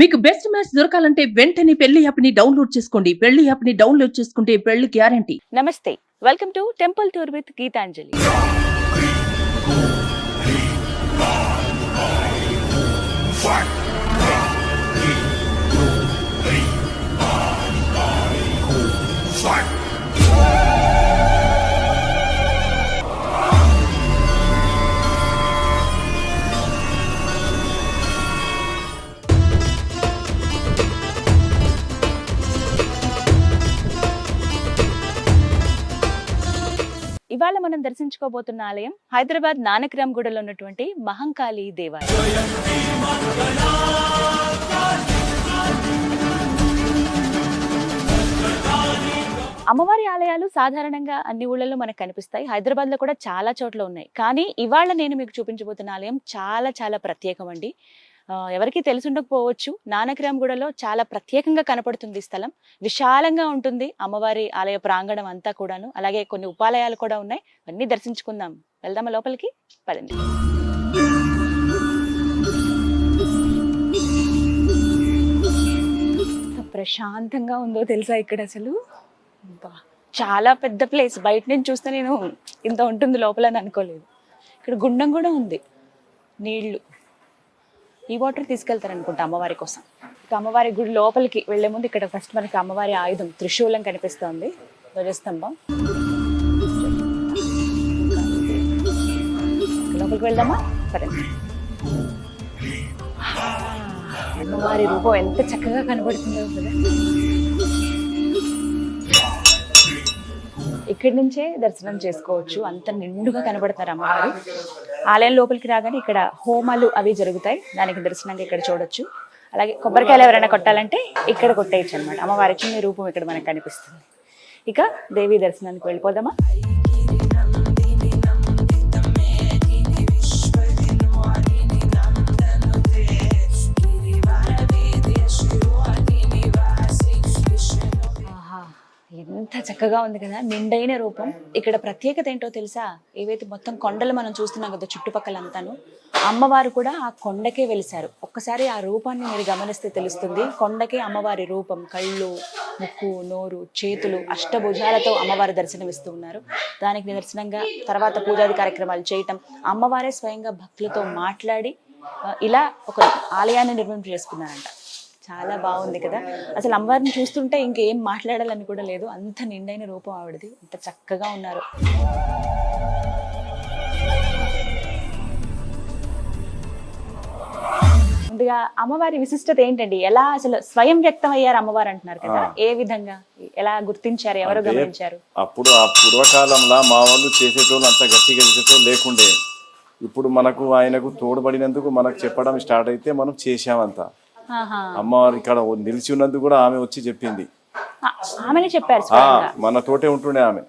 మీకు best match దొరకాలంటే వెంటనే పెళ్ళి యాప్ని డౌన్లోడ్ చేసుకోండి. పెళ్ళి యాప్ని డౌన్లోడ్ చేసుకుంటే పెళ్ళి గ్యారంటీ నమస్తే. Welcome to temple tour with Geetanjali ఇవాళ మనం దర్శించుకోబోతున్న ఆలయం హైదరాబాద్ నానక్రామ్ గూడలో ఉన్నటువంటి మహంకాళి దేవాలయం. అమ్మవారి ఆలయాలు సాధారణంగా అన్ని ఊళ్ళలో మనకు కనిపిస్తాయి. హైదరాబాద్లో కూడా చాలా చోట్ల ఉన్నాయి. కానీ ఇవాళ నేను మీకు చూపించబోతున్న ఆలయం చాలా చాలా ప్రత్యేకం అండి ఎవరికి తెలిసి ఉండకపోవచ్చు నానక్రామ్గూడలో చాలా ప్రత్యేకంగా కనపడుతుంది స్థలం. విశాలంగా ఉంటుంది అమ్మవారి ఆలయ ప్రాంగణం అంతా కూడాను. అలాగే కొన్ని ఉపాలయాలు కూడా ఉన్నాయి. అన్నీ దర్శించుకుందాం. వెళ్దామా లోపలికి? పదండి. ప్రశాంతంగా ఉందో తెలుసా ఇక్కడ అసలు? చాలా పెద్ద ప్లేస్. బయట నుంచి చూస్తే నేను ఇంత ఉంటుంది లోపల అని అనుకోలేదు. ఇక్కడ గుండం కూడా ఉంది. నీళ్ళు. ఈ వాటర్ తీసుకెళ్తారు అనుకుంటా అమ్మవారి కోసం. ఇక అమ్మవారి గుడి లోపలికి వెళ్ళే ముందు ఇక్కడ ఫస్ట్ మనకి అమ్మవారి ఆయుధం త్రిశూలం కనిపిస్తోంది. ధ్వజస్తంభం. లోపలికి వెళ్దామా? సరే. అమ్మవారి రూపం ఎంత చక్కగా కనబడుతుందో కదా. ఇక్కడి నుంచే దర్శనం చేసుకోవచ్చు. అంత నిండుగా కనబడతారు అమ్మవారు. ఆలయం లోపలికి రాగానే ఇక్కడ హోమాలు అవి జరుగుతాయి. దానికి దర్శనంగా ఇక్కడ చూడొచ్చు. అలాగే కొబ్బరికాయలు ఎవరైనా కొట్టాలంటే ఇక్కడ కొట్టేయచ్చు అనమాట అమ్మవారి చిన్న రూపం ఇక్కడ మనకు కనిపిస్తుంది. ఇక దేవి దర్శనానికి వెళ్ళిపోదామా? ఎంత చక్కగా ఉంది కదా. నిండైన రూపం. ఇక్కడ ప్రత్యేకత ఏంటో తెలుసా? ఏవైతే మొత్తం కొండలు మనం చూస్తున్నాం కదా చుట్టుపక్కల అంతాను అమ్మవారు కూడా ఆ కొండకే వెలిశారు. ఒక్కసారి ఆ రూపాన్ని మీరు గమనిస్తే తెలుస్తుంది. కొండకే అమ్మవారి రూపం. కళ్ళు ముక్కు నోరు చేతులు అష్టభుజాలతో అమ్మవారి దర్శనమిస్తూ ఉన్నారు. దానికి నిదర్శనంగా తర్వాత పూజాది కార్యక్రమాలు చేయటం. అమ్మవారే స్వయంగా భక్తులతో మాట్లాడి ఇలా ఒక ఆలయాన్ని నిర్మింపు చేసుకున్నారంట. చాలా బాగుంది కదా. అసలు అమ్మవారిని చూస్తుంటే ఇంకేం మాట్లాడాలని కూడా లేదు. అంత నిండైన రూపం ఆవిడది. అంత చక్కగా ఉన్నారు. ముందుగా అమ్మవారి విశిష్టత ఏంటండి? ఎలా అసలు స్వయం వ్యక్తం అయ్యారు అమ్మవారు అంటున్నారు కదా. ఏ విధంగా? ఎలా గుర్తించారు? ఎవరు గమనించారు? అప్పుడు ఆ పూర్వకాలంలో మా వాళ్ళు చేసేటోళ్ళు అంత గట్టిగా చేసేటోళ్ళు లేకుండే. ఇప్పుడు మనకు ఆయనకు తోడ్పడినందుకు మనకు చెప్పడం స్టార్ట్ అయితే మనం చేసామంత. అమ్మవారు ఇక్కడ నిలిచి ఉన్నందుకు కూడా ఆమె వచ్చి చెప్పింది. ఆమెనే చెప్పారు మన తోటే ఉంటుండే ఆమె.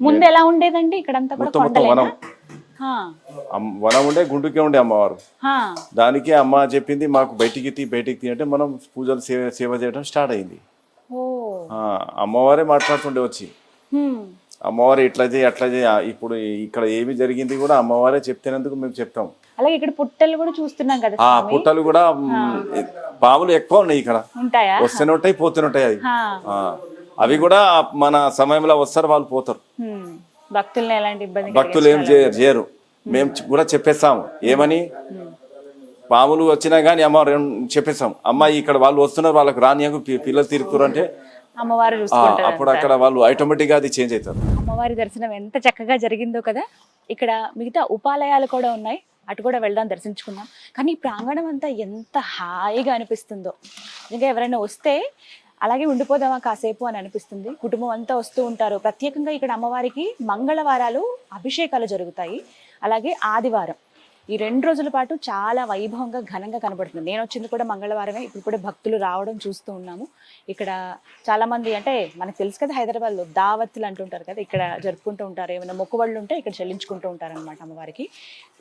ముందు ఎలా ఉండేదండి? ఇక్కడంతా కూడా మొత్తం మొత్తం కొండలేనా? వనం. వనం ఉండే గుంటుకే ఉండే అమ్మవారు. దానికి అమ్మ చెప్పింది మాకు బయటికి తీ బయటికి తీ అంటే మనం పూజలు సేవ సేవ చేయడం స్టార్ట్ అయింది. అమ్మవారే మాట్లాడుతుండే వచ్చి. అమ్మవారు ఇట్లా చేయి అట్లా చేయి. ఇప్పుడు ఇక్కడ ఏమి జరిగింది కూడా అమ్మవారే చెప్తేనందుకు మేము చెప్తాం. అలాగే ఇక్కడ పుట్టలు కూడా చూస్తున్నాం కదా ఆ. పుట్టలు కూడా పాములు ఎక్కువ ఉన్నాయి ఇక్కడ. ఉంటాయా? వస్తూనే ఉంటాయి పోతూనే ఉంటాయి అవి. కూడా మన సమయంలో వస్తారు వాళ్ళు పోతారు. హ్మ్. భక్తుల్ని ఎలాంటి ఇబ్బంది భక్తులు ఏం చేయరు చేయరు. మేము కూడా చెప్పేస్తాము. ఏమని? పాములు వచ్చినా కానీ అమ్మ చెప్పేస్తాం అమ్మ ఇక్కడ వాళ్ళు వస్తున్నారు వాళ్ళకి రానియకు పి- పిల్లలు తిరుగుతారు అంటే అమ్మవారు చూసుకుంటారు అప్పుడు అక్కడ వాళ్ళు ఆటోమేటిక్గా అది చేంజ్ అవుతారు. అమ్మవారి దర్శనం ఎంత చక్కగా జరిగిందో కదా. ఇక్కడ మిగతా ఉపాలయాలు కూడా ఉన్నాయి. అటు కూడా వెళ్దాం దర్శించుకుందాం. కానీ ఈ ప్రాంగణం అంతా ఎంత హాయిగా అనిపిస్తుందో. ఇంకా ఎవరైనా వస్తే అలాగే ఉండిపోదామా కాసేపు అని అనిపిస్తుంది. కుటుంబం అంతా వస్తూ ఉంటారు. ప్రత్యేకంగా ఇక్కడ అమ్మవారికి మంగళవారాలు అభిషేకాలు జరుగుతాయి. అలాగే ఆదివారం. ఈ రెండు రోజుల పాటు చాలా వైభవంగా ఘనంగా కనబడుతుంది. నేను వచ్చింది కూడా మంగళవారమే. ఇప్పుడు కూడా భక్తులు రావడం చూస్తూ ఉన్నాము. ఇక్కడ చాలా మంది అంటే మనకు తెలుసు కదా హైదరాబాద్లో దావత్తులు అంటుంటారు కదా ఇక్కడ జరుపుకుంటూ ఉంటారు. ఏమైనా మొక్కుబళ్ళు ఉంటే ఇక్కడ చెల్లించుకుంటూ ఉంటారు అనమాట అమ్మవారికి.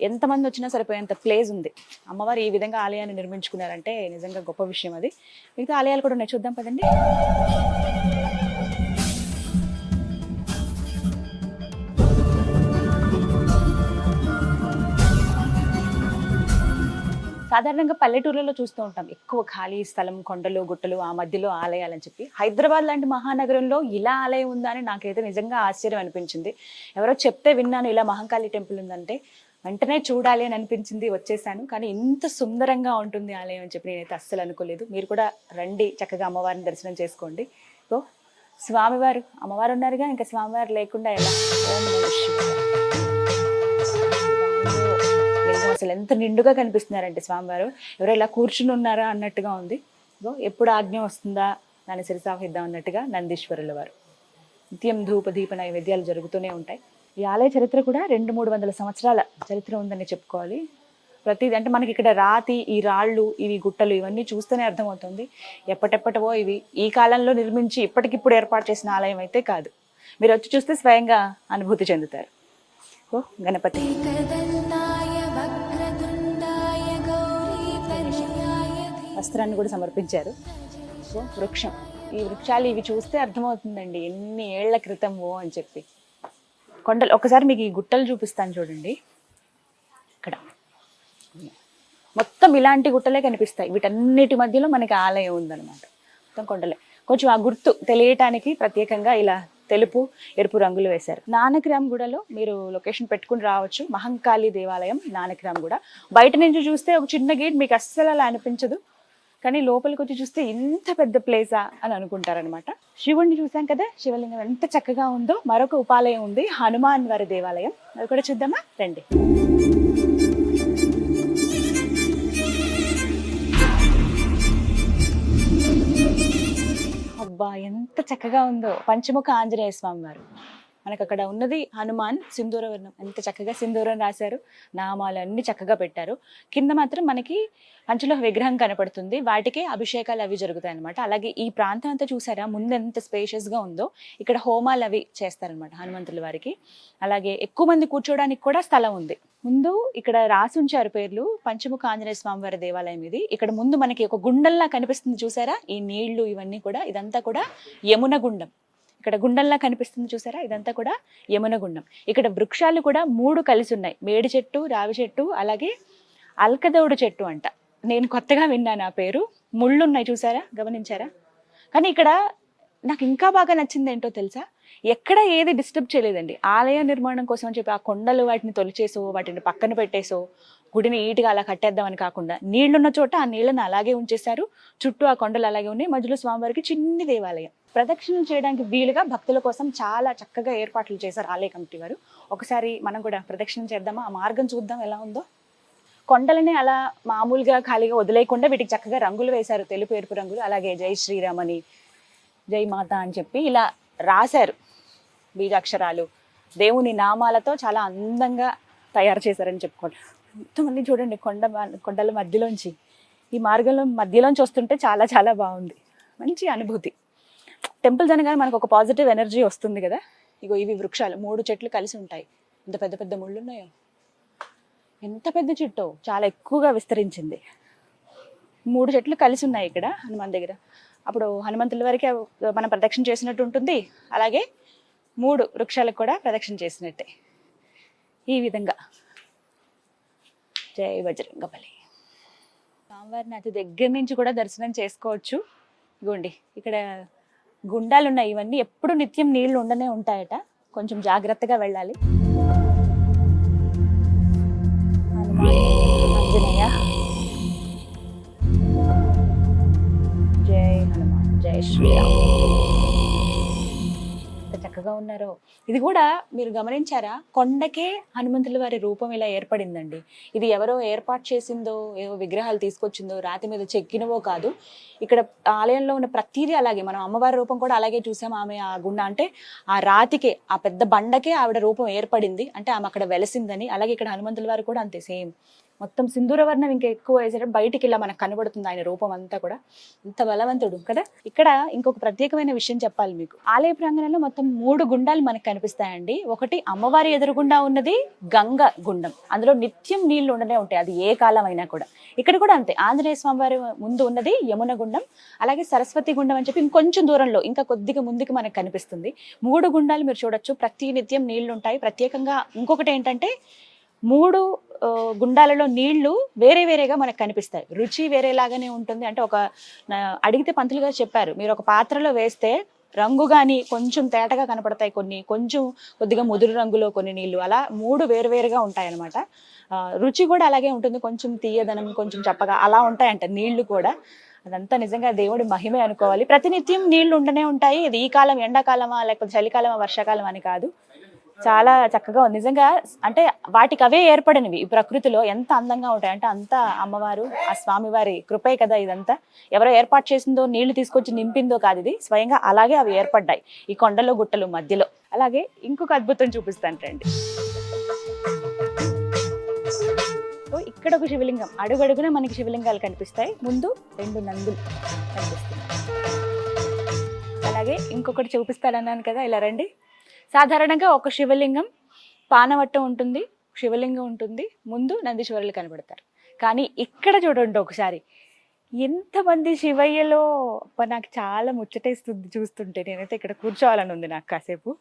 ఎంతమంది వచ్చినా సరిపోయేంత ప్లేస్ ఉంది. అమ్మవారు ఈ విధంగా ఆలయాన్ని నిర్మించుకున్నారంటే నిజంగా గొప్ప విషయం అది. మిగతా ఆలయాలు కూడా ఉన్నాయి. చూద్దాం పదండి. సాధారణంగా పల్లెటూర్లలో చూస్తూ ఉంటాం. ఎక్కువ ఖాళీ స్థలం కొండలు గుట్టలు ఆ మధ్యలో ఆలయాలని చెప్పి. హైదరాబాద్ లాంటి మహానగరంలో ఇలా ఆలయం ఉందా అని నాకైతే నిజంగా ఆశ్చర్యం అనిపించింది. ఎవరో చెప్తే విన్నాను ఇలా మహంకాళి టెంపుల్ ఉందంటే. వెంటనే చూడాలి అని అనిపించింది వచ్చేసాను. కానీ ఇంత సుందరంగా ఉంటుంది ఆలయం అని చెప్పి నేనైతే అస్సలు అనుకోలేదు. మీరు కూడా రండి చక్కగా అమ్మవారిని దర్శనం చేసుకోండి. సో స్వామివారు అమ్మవారు ఉన్నారుగా ఇంకా స్వామివారు లేకుండా ఎలా? అసలు ఎంత నిండుగా కనిపిస్తున్నారంటే స్వామివారు. ఎవరో ఇలా కూర్చుని ఉన్నారా అన్నట్టుగా ఉంది. ఇగో ఎప్పుడు ఆజ్ఞ వస్తుందా దాన్ని సిరిసాహిద్దాం అన్నట్టుగా నందీశ్వరుల వారు. నిత్యం ధూప దీప నైవేద్యాలు జరుగుతూనే ఉంటాయి. ఈ ఆలయ చరిత్ర కూడా రెండు మూడు వందల సంవత్సరాల చరిత్ర ఉందని చెప్పుకోవాలి. ప్రతిది అంటే మనకి ఇక్కడ రాతి ఈ రాళ్ళు ఇవి గుట్టలు ఇవన్నీ చూస్తేనే అర్థమవుతుంది. ఎప్పటెప్పటవో ఇవి ఈ కాలంలో నిర్మించి ఇప్పటికిప్పుడు ఏర్పాటు చేసిన ఆలయం అయితే కాదు. మీరు వచ్చి చూస్తే స్వయంగా అనుభూతి చెందుతారు. ఓ గణపతి. వస్త్రాన్ని కూడా సమర్పించారు. సో వృక్షం. ఈ వృక్షాలు ఇవి చూస్తే అర్థమవుతుందండి ఎన్ని ఏళ్ళ క్రితమో అని చెప్పి. కొండలు ఒకసారి మీకు ఈ గుట్టలు చూపిస్తాను చూడండి. ఇక్కడ. మొత్తం ఇలాంటి గుట్టలే కనిపిస్తాయి. వీటన్నిటి మధ్యలో మనకి ఆలయం ఉందన్నమాట. మొత్తం కొండలే. కొంచెం ఆ గుర్తు తెలియటానికి ప్రత్యేకంగా ఇలా తెలుపు ఎరుపు రంగులు వేశారు. నానక్రామ్ గూడలో మీరు లొకేషన్ పెట్టుకుని రావచ్చు. మహంకాళి దేవాలయం నానక్రామ్ గూడ బయట నుంచి చూస్తే ఒక చిన్న గేట్ మీకు అస్సలు అలా అనిపించదు. కానీ లోపలికి వచ్చి చూస్తే ఇంత పెద్ద ప్లేసా అని అనుకుంటారనమాట శివుణ్ణి చూసాం కదా శివలింగం ఎంత చక్కగా ఉందో మరొక ఉపాలయం ఉంది హనుమాన్ వారి దేవాలయం. అది కూడా చూద్దామా? రండి. అబ్బా ఎంత చక్కగా ఉందో. పంచముఖ ఆంజనేయ స్వామి వారు మనకు అక్కడ ఉన్నది హనుమాన్ సింధూర వర్ణం ఎంత చక్కగా సింధూరం రాశారు. నామాలు అన్ని చక్కగా పెట్టారు. కింద మాత్రం మనకి పంచలోహ విగ్రహం కనపడుతుంది. వాటికే అభిషేకాలు అవి జరుగుతాయి అనమాట అలాగే ఈ ప్రాంతం అంతా చూసారా? ముందు ఎంత గా ఉందో. ఇక్కడ హోమాలు అవి చేస్తారనమాట హనుమంతుల వారికి. అలాగే ఎక్కువ మంది కూర్చోడానికి కూడా స్థలం ఉంది. ముందు ఇక్కడ రాసి ఉంచారు పేర్లు. పంచముఖ ఆంజనేయ స్వామి వారి దేవాలయం ఇది. ఇక్కడ ముందు మనకి ఒక గుండంలా కనిపిస్తుంది చూసారా? ఈ నీళ్ళు ఇవన్నీ కూడా ఇదంతా కూడా యమున గుండం. ఇక్కడ గుండంలా కనిపిస్తుంది చూసారా? ఇదంతా కూడా యమున గుండం. ఇక్కడ వృక్షాలు కూడా మూడు కలిసి ఉన్నాయి. మేడి చెట్టు రావి చెట్టు అలాగే అల్కదౌడు చెట్టు అంట. నేను కొత్తగా విన్నాను ఆ పేరు. ముళ్ళు ఉన్నాయి చూసారా? గమనించారా? కానీ ఇక్కడ నాకు ఇంకా బాగా నచ్చింది ఏంటో తెలుసా? ఎక్కడ ఏది డిస్టర్బ్ చేయలేదండి. ఆలయ నిర్మాణం కోసం అని చెప్పి ఆ కొండలు వాటిని తొలిచేసో వాటిని పక్కన పెట్టేసో గుడిని నీట్గా అలా కట్టేద్దామని కాకుండా నీళ్ళున్న చోట ఆ నీళ్ళని అలాగే ఉంచేశారు. చుట్టూ ఆ కొండలు అలాగే ఉన్నాయి. మధ్యలో స్వామివారికి చిన్ని దేవాలయం. ప్రదక్షిణలు చేయడానికి వీలుగా భక్తుల కోసం చాలా చక్కగా ఏర్పాట్లు చేశారు ఆలయ కమిటీ వారు ఒకసారి మనం కూడా ప్రదక్షిణ చేద్దామా? ఆ మార్గం చూద్దాం ఎలా ఉందో. కొండలని అలా మామూలుగా ఖాళీగా వదిలేయకుండా వీటికి చక్కగా రంగులు వేశారు. తెలుపు ఎరుపు రంగులు అలాగే జై శ్రీరామ్ అని జై మాత అని చెప్పి ఇలా రాశారు బీజాక్షరాలు. దేవుని నామాలతో చాలా అందంగా తయారు చేశారని చెప్పుకోండి. ఎంతమంది చూడండి కొండ కొండల మధ్యలోంచి. ఈ మార్గంలో మధ్యలోంచి వస్తుంటే చాలా చాలా బాగుంది. మంచి అనుభూతి. టెంపుల్స్ అనగానే మనకు ఒక పాజిటివ్ ఎనర్జీ వస్తుంది కదా. ఇగో ఇవి వృక్షాలు మూడు చెట్లు కలిసి ఉంటాయి. ఎంత పెద్ద పెద్ద ముళ్ళు ఉన్నాయో? ఎంత పెద్ద చెట్టు చాలా ఎక్కువగా విస్తరించింది. మూడు చెట్లు కలిసి ఉన్నాయి ఇక్కడ హనుమాన్ దగ్గర. అప్పుడు హనుమంతుల వారికి మనం ప్రదక్షిణ చేసినట్టు ఉంటుంది. అలాగే మూడు వృక్షాలకు కూడా ప్రదక్షిణ చేసినట్టే. ఈ విధంగా. జై బజరంగబలి స్వామివారిని అతి దగ్గర నుంచి కూడా దర్శనం చేసుకోవచ్చు. ఇగోండి ఇక్కడ గుండాలు ఉన్నాయి ఇవన్నీ ఎప్పుడు నిత్యం నీళ్ళు ఉండనే ఉంటాయట. కొంచెం జాగ్రత్తగా వెళ్ళాలి. ఆంజనేయ. జై హనుమాన్ జై శ్రీరామ్. చక్కగా ఉన్నారో. ఇది కూడా మీరు గమనించారా? కొండకే హనుమంతుల వారి రూపం ఇలా ఏర్పడిందండి. ఇది ఎవరో ఏర్పాటు చేసిందో ఏవో విగ్రహాలు తీసుకొచ్చిందో రాతి మీద చెక్కినవో కాదు. ఇక్కడ ఆలయంలో ఉన్న ప్రతిదీ అలాగే మనం అమ్మవారి రూపం కూడా అలాగే చూసాం. ఆమె ఆ గుండ అంటే ఆ రాతికే ఆ పెద్ద బండకే ఆవిడ రూపం ఏర్పడింది. అంటే ఆమె అక్కడ వెలసిందని అలాగే ఇక్కడ హనుమంతుల వారు కూడా అంతే సేమ్. మొత్తం సింధూర వర్ణం ఇంకా ఎక్కువ వేసేటప్పుడు బయటికి ఇలా మనకు కనబడుతుంది ఆయన రూపం అంతా కూడా. ఇంత బలవంతుడు కదా? ఇక్కడ ఇంకొక ప్రత్యేకమైన విషయం చెప్పాలి మీకు. ఆలయ ప్రాంగణంలో మొత్తం మూడు గుండాలు మనకు కనిపిస్తాయండి. ఒకటి అమ్మవారి ఎదురుగుండా ఉన్నది గంగ గుండం. అందులో నిత్యం నీళ్ళు ఉండనే ఉంటాయి అది ఏ కాలం అయినా కూడా. ఇక్కడ కూడా అంతే. ఆంజనేయ స్వామి వారి ముందు ఉన్నది యమున గుండం అలాగే సరస్వతి గుండం అని చెప్పి ఇంకొంచెం దూరంలో ఇంకా కొద్దిగా ముందుకు మనకు కనిపిస్తుంది. మూడు గుండాలు మీరు చూడొచ్చు. ప్రతి నిత్యం నీళ్ళు ఉంటాయి. ప్రత్యేకంగా ఇంకొకటి ఏంటంటే మూడు గుండాలలో నీళ్ళు వేరే వేరేగా మనకు కనిపిస్తాయి. రుచి వేరేలాగానే ఉంటుంది. అంటే ఒక అడిగితే పంతులు గారు చెప్పారు. మీరు ఒక పాత్రలో వేస్తే రంగు కానీ కొంచెం తేటగా కనపడతాయి కొన్ని కొంచెం కొద్దిగా ముదురు రంగులో కొన్ని నీళ్ళు. అలా మూడు వేరువేరుగా ఉంటాయి అనమాట రుచి కూడా అలాగే ఉంటుంది. కొంచెం తీయదనం కొంచెం చప్పగా అలా ఉంటాయంట నీళ్ళు కూడా. అదంతా నిజంగా దేవుడి మహిమే అనుకోవాలి. ప్రతినిత్యం నీళ్ళు ఉండనే ఉంటాయి. ఇది ఈ కాలం ఎండాకాలమా లేకపోతే చలికాలమా వర్షాకాలం అని కాదు. చాలా చక్కగా ఉంది. నిజంగా అంటే వాటికి అవే ఏర్పడినవి. ఈ ప్రకృతిలో ఎంత అందంగా ఉంటాయి అంటే అంతా అమ్మవారు ఆ స్వామివారి కృపే కదా ఇదంతా. ఎవరో ఏర్పాటు చేసిందో నీళ్ళు తీసుకొచ్చి నింపిందో కాదు ఇది. స్వయంగా అలాగే అవి ఏర్పడ్డాయి. ఈ కొండలు గుట్టలు మధ్యలో. అలాగే ఇంకొక అద్భుతం చూపిస్తాను రండి. ఓ, ఇక్కడ ఒక శివలింగం. అడుగడుగున మనకి శివలింగాలు కనిపిస్తాయి. ముందు రెండు నందులు కనిపిస్తాయి అలాగే ఇంకొకటి చూపిస్తాడన్నాను కదా. ఇలా రండి. సాధారణంగా ఒక శివలింగం పానవట్టం ఉంటుంది శివలింగం ఉంటుంది. ముందు నందీశ్వరులు కనబడతారు. కానీ ఇక్కడ చూడండి ఒకసారి. ఎంతమంది శివయ్యలో? నాకు చాలా ముచ్చటేస్తుంది చూస్తుంటే. నేనైతే ఇక్కడ కూర్చోవాలని ఉంది నాకు కాసేపు.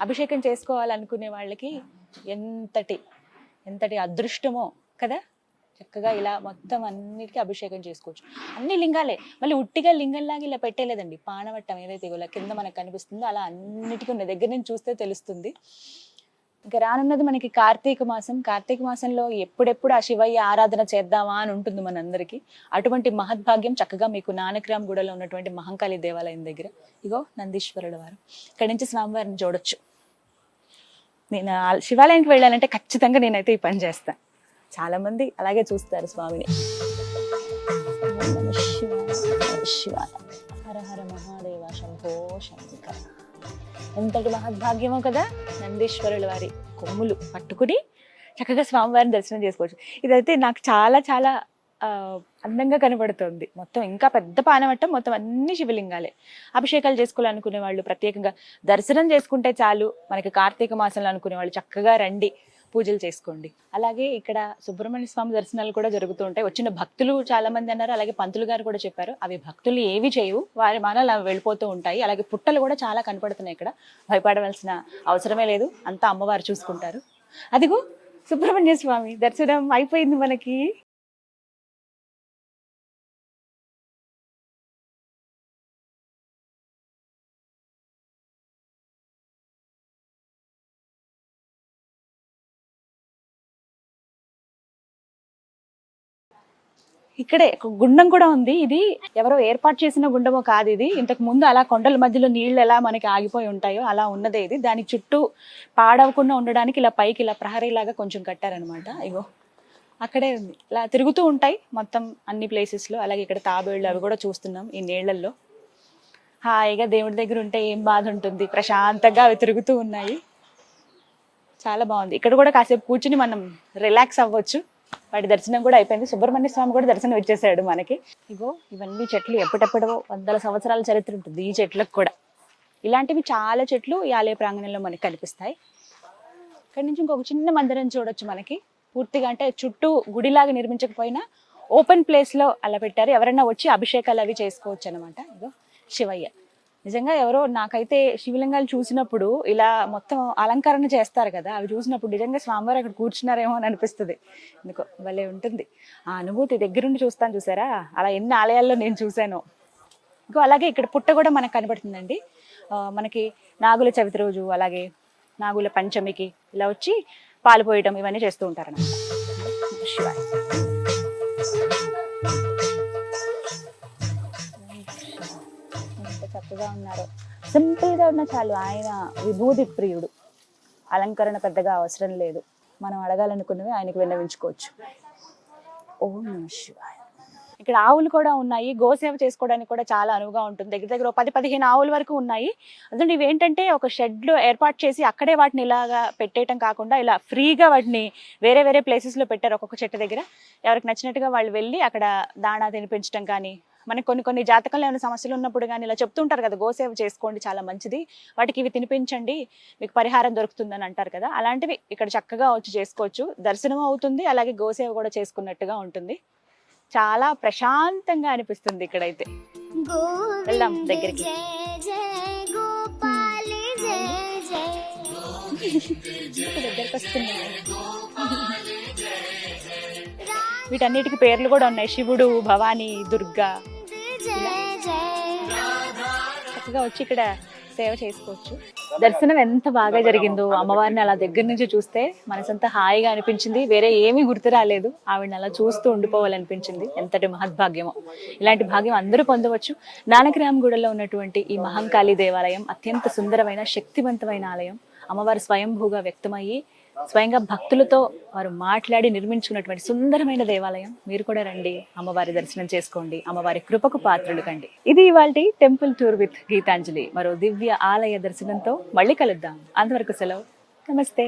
అభిషేకం చేసుకోవాలనుకునే వాళ్ళకి ఎంతటి ఎంతటి అదృష్టమో కదా? చక్కగా ఇలా మొత్తం అన్నిటికీ అభిషేకం చేసుకోవచ్చు. అన్ని లింగాలే. మళ్ళీ ఉట్టిగా లింగంలాగా ఇలా పెట్టేలేదండి పానవట్టం ఏదైతే ఇలా కింద మనకు కనిపిస్తుందో అలా అన్నిటికీ ఉన్న దగ్గర నుంచి చూస్తే తెలుస్తుంది. ఇంకా రానున్నది మనకి కార్తీక మాసం. కార్తీక మాసంలో ఎప్పుడెప్పుడు ఆ శివయ్య ఆరాధన చేద్దామా అని ఉంటుంది మనందరికీ. అటువంటి మహద్భాగ్యం చక్కగా మీకు నానక్రామ్ గూడలో ఉన్నటువంటి మహంకాళి దేవాలయం దగ్గర. ఇగో నందీశ్వరుడు వారు. ఇక్కడి నుంచి స్వామివారిని చూడొచ్చు. నేను ఆ శివాలయానికి వెళ్ళాలంటే ఖచ్చితంగా నేనైతే ఈ పని చేస్తాను చాలా మంది అలాగే చూస్తారు స్వామిని. శివాయ. హర హర మహాదేవ శంభో శంకర. ఎంతటి మహద్భాగ్యమో కదా నందీశ్వరుల వారి కొమ్ములు పట్టుకుని చక్కగా స్వామివారిని దర్శనం చేసుకోవచ్చు. ఇదైతే నాకు చాలా చాలా అందంగా కనబడుతుంది. మొత్తం ఇంకా పెద్ద పానవట్టం మొత్తం అన్ని శివలింగాలే. అభిషేకాలు చేసుకోవాలనుకునే వాళ్ళు ప్రత్యేకంగా దర్శనం చేసుకుంటే చాలు. మనకి కార్తీక మాసంలో అనుకునే వాళ్ళు చక్కగా రండి. పూజలు చేసుకోండి. అలాగే ఇక్కడ సుబ్రహ్మణ్య స్వామి దర్శనాలు కూడా జరుగుతూ ఉంటాయి. వచ్చిన భక్తులు చాలా మంది అన్నారు అలాగే పంతులు గారు కూడా చెప్పారు అవి భక్తులు ఏవి చేయవు వారి మానాలు అవి వెళ్ళిపోతూ ఉంటాయి. అలాగే పుట్టలు కూడా చాలా కనపడుతున్నాయి ఇక్కడ. భయపడవలసిన అవసరమే లేదు. అంతా అమ్మవారు చూసుకుంటారు. అదిగో సుబ్రహ్మణ్య స్వామి దర్శనం అయిపోయింది మనకి. ఇక్కడే ఒక గుండం కూడా ఉంది. ఇది ఎవరో ఏర్పాటు చేసిన గుండమో కాదు ఇది. ఇంతకు ముందు అలా కొండల మధ్యలో నీళ్ళు ఎలా మనకి ఆగిపోయి ఉంటాయో అలా ఉన్నదే ఇది. దాని చుట్టూ పాడవకుండా ఉండడానికి ఇలా పైకి ఇలా ప్రహరీలాగా కొంచెం కట్టారనమాట ఇగో అక్కడే ఉంది. ఇలా తిరుగుతూ ఉంటాయి మొత్తం అన్ని ప్లేసెస్లో అలాగే ఇక్కడ తాబేళ్ళు అవి కూడా చూస్తున్నాం ఈ నీళ్ళల్లో. హాయిగా దేవుడి దగ్గర ఉంటే ఏం బాధ ఉంటుంది. ప్రశాంతంగా అవి తిరుగుతూ ఉన్నాయి. చాలా బాగుంది. ఇక్కడ కూడా కాసేపు కూర్చుని మనం రిలాక్స్ అవ్వచ్చు. వాటి దర్శనం కూడా అయిపోయింది. సుబ్రహ్మణ్య స్వామి కూడా దర్శనం ఇచ్చేసాడు మనకి. ఇగో ఇవన్నీ చెట్లు ఎప్పటెప్పుడో వందల సంవత్సరాల చరిత్ర ఉంటుంది ఈ చెట్లకు కూడా. ఇలాంటివి చాలా చెట్లు ఈ ఆలయ ప్రాంగణంలో మనకి కనిపిస్తాయి. ఇక్కడ నుంచి ఇంకొక చిన్న మందిరం చూడొచ్చు మనకి. పూర్తిగా అంటే చుట్టూ గుడిలాగా నిర్మించకపోయినా ఓపెన్ ప్లేస్లో అలా పెట్టారు. ఎవరైనా వచ్చి అభిషేకాలు అవి చేసుకోవచ్చు అనమాట ఇగో శివయ్య. నిజంగా ఎవరో నాకైతే శివలింగాలు చూసినప్పుడు ఇలా మొత్తం అలంకరణ చేస్తారు కదా అవి చూసినప్పుడు నిజంగా స్వామివారు అక్కడ కూర్చున్నారేమో అని అనిపిస్తుంది. ఎందుకో భలే ఉంటుంది. ఆ అనుభూతి దగ్గరుండి చూస్తాను చూసారా? అలా ఎన్ని ఆలయాల్లో నేను చూశాను. ఇంకో అలాగే ఇక్కడ పుట్ట కూడా మనకు కనబడుతుందండి. మనకి నాగుల చవితి రోజు అలాగే నాగుల పంచమికి ఇలా వచ్చి పాలు పోయటం ఇవన్నీ చేస్తూ ఉంటారన్నమాట. శివాయ. గా ఉన్నారో. సింపుల్గా ఉన్న చాలు. ఆయన విభూతి ప్రియుడు. అలంకరణ పెద్దగా అవసరం లేదు. మనం అడగాలనుకున్నవి ఆయనకు విన్నవించుకోవచ్చు. ఓం శివాయ. ఇక్కడ ఆవులు కూడా ఉన్నాయి. గోసేవ చేసుకోవడానికి కూడా చాలా అనువుగా ఉంటుంది. దగ్గర దగ్గర పది పదిహేను ఆవుల వరకు ఉన్నాయి. అందులో ఇవి ఏంటంటే ఒక షెడ్లో ఏర్పాటు చేసి అక్కడే వాటిని ఇలాగా పెట్టేయటం కాకుండా ఇలా ఫ్రీగా వాటిని వేరే వేరే ప్లేసెస్లో పెట్టారు ఒక్కొక్క చెట్టు దగ్గర. ఎవరికి నచ్చినట్టుగా వాళ్ళు వెళ్ళి అక్కడ దాణా తినిపించడం కానీ మనకి కొన్ని కొన్ని జాతకంలో ఏమైనా సమస్యలు ఉన్నప్పుడు కానీ ఇలా చెప్తుంటారు కదా గోసేవ చేసుకోండి చాలా మంచిది. వాటికి ఇవి తినిపించండి మీకు పరిహారం దొరుకుతుందని అంటారు కదా అలాంటివి ఇక్కడ చక్కగా వచ్చి చేసుకోవచ్చు. దర్శనం అవుతుంది అలాగే గోసేవ కూడా చేసుకున్నట్టుగా ఉంటుంది. చాలా ప్రశాంతంగా అనిపిస్తుంది ఇక్కడైతే. వెళ్దాం దగ్గరికి. వీటన్నిటికి పేర్లు కూడా ఉన్నాయి. శివుడు భవానీ దుర్గా. చక్కగా వచ్చి ఇక్కడ సేవ చేసుకోవచ్చు. దర్శనం ఎంత బాగా జరిగిందో అమ్మవారిని అలా దగ్గర నుంచి చూస్తే మనసంతా హాయిగా అనిపించింది. వేరే ఏమీ గుర్తు రాలేదు. ఆవిడని అలా చూస్తూ ఉండిపోవాలనిపించింది. ఎంతటి మహద్భాగ్యమో. ఇలాంటి భాగ్యం అందరూ పొందవచ్చు. నానక్రామగూడలో ఉన్నటువంటి ఈ మహంకాళి దేవాలయం అత్యంత సుందరమైన శక్తివంతమైన ఆలయం. అమ్మవారు స్వయంభూగా వ్యక్తమయ్యి స్వయంగా భక్తులతో వారు మాట్లాడి నిర్మించుకున్నటువంటి సుందరమైన దేవాలయం. మీరు కూడా రండి అమ్మవారి దర్శనం చేసుకోండి అమ్మవారి కృపకు పాత్రలు కండి. ఇది ఇవాళ టెంపుల్ టూర్ విత్ గీతాంజలి. మరో దివ్య ఆలయ దర్శనంతో మళ్ళీ కలుద్దాం. అంతవరకు సెలవు. నమస్తే.